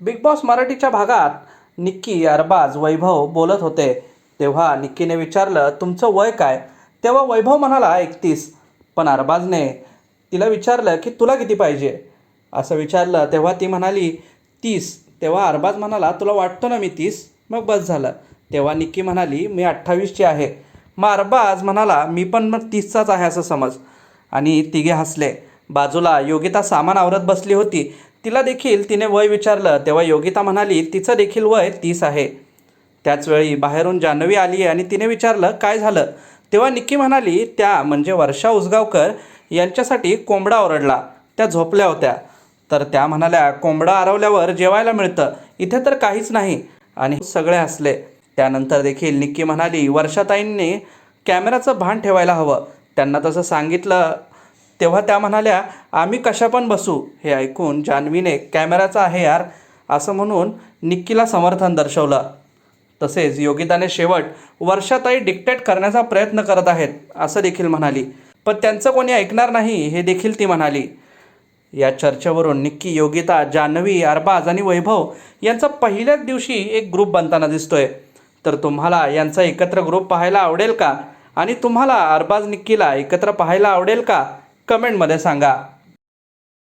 Big boss मराठीच्या भागात निक्की अरबाज वैभव बोलत होते. तेव्हा निक्कीने विचारलं तुमचं वय काय? तेव्हा वैभव म्हणाला एकतीस. पण अरबाजने तिला विचारलं की तुला किती पाहिजे? असं विचारलं तेव्हा ती म्हणाली तीस. तेव्हा अरबाज म्हणाला तुला वाटतो ना मी तीस? मग बस झालं. तेव्हा निक्की म्हणाली मी अठ्ठावीसची आहे. मग अरबाज म्हणाला मी पण मग तीसचाच आहे असं समज. आणि तिघे हसले. बाजूला योगिता सामान आवरत बसली होती. तिला देखील तिने वय विचारलं तेव्हा योगिता म्हणाली तिचं देखील वय तीस आहे. त्याचवेळी बाहेरून जान्हवी आली आणि तिने विचारलं काय झालं? तेव्हा निक्की म्हणाली त्या म्हणजे वर्षा उसगावकर यांच्यासाठी कोंबडा ओरडला. त्या झोपल्या होत्या. तर त्या म्हणाल्या कोंबडा आरवल्यावर जेवायला मिळतं. इथे तर काहीच नाही. आणि सगळे हसले. त्यानंतर देखील निक्की म्हणाली वर्षाताईंनी कॅमेराचं भान ठेवायला हवं. त्यांना तसं सांगितलं तेव्हा त्या म्हणाल्या आम्ही कशा पण बसू हे ऐकून जान्हवीने कॅमेराचा आहे यार असं म्हणून निक्कीला समर्थन दर्शवलं. तसेच योगिताने शेवट वर्षाताई डिक्टेट करण्याचा प्रयत्न करत आहेत असं देखील म्हणाली. पण त्यांचं कोणी ऐकणार नाही हे देखील ती म्हणाली. या चर्चेवरून निक्की योगिता जान्हवी अरबाज आणि वैभव यांचा पहिल्याच दिवशी एक ग्रुप बनताना दिसतोय. तर तुम्हाला यांचा एकत्र ग्रुप पाहायला आवडेल का? आणि तुम्हाला अरबाज निक्कीला एकत्र पाहायला आवडेल का? कमेंटमध्ये सांगा.